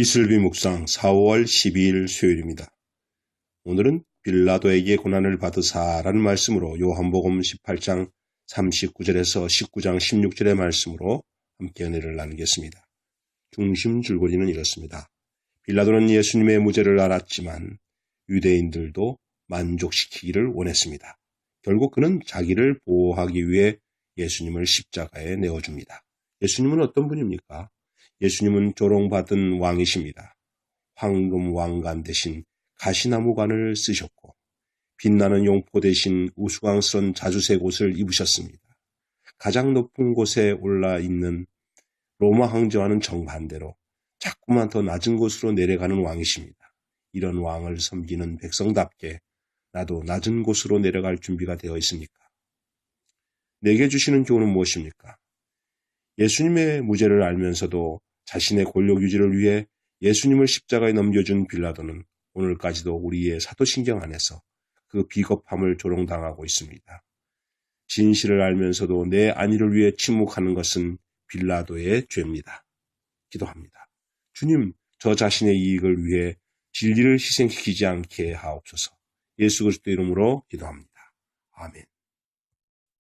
이슬비 묵상 4월 12일 수요일입니다. 오늘은 빌라도에게 고난을 받으사라는 말씀으로 요한복음 18장 39절에서 19장 16절의 말씀으로 함께 은혜를 나누겠습니다. 중심 줄거리는 이렇습니다. 빌라도는 예수님의 무죄를 알았지만 유대인들도 만족시키기를 원했습니다. 결국 그는 자기를 보호하기 위해 예수님을 십자가에 내어줍니다. 예수님은 어떤 분입니까? 예수님은 조롱받은 왕이십니다. 황금 왕관 대신 가시나무관을 쓰셨고 빛나는 용포 대신 우스꽝스런 자주색 옷을 입으셨습니다. 가장 높은 곳에 올라 있는 로마 황제와는 정반대로 자꾸만 더 낮은 곳으로 내려가는 왕이십니다. 이런 왕을 섬기는 백성답게 나도 낮은 곳으로 내려갈 준비가 되어 있습니까? 내게 주시는 교훈은 무엇입니까? 예수님의 무죄를 알면서도 자신의 권력 유지를 위해 예수님을 십자가에 넘겨준 빌라도는 오늘까지도 우리의 사도신경 안에서 그 비겁함을 조롱당하고 있습니다. 진실을 알면서도 내 안위를 위해 침묵하는 것은 빌라도의 죄입니다. 기도합니다. 주님, 저 자신의 이익을 위해 진리를 희생시키지 않게 하옵소서. 예수 그리스도 이름으로 기도합니다. 아멘.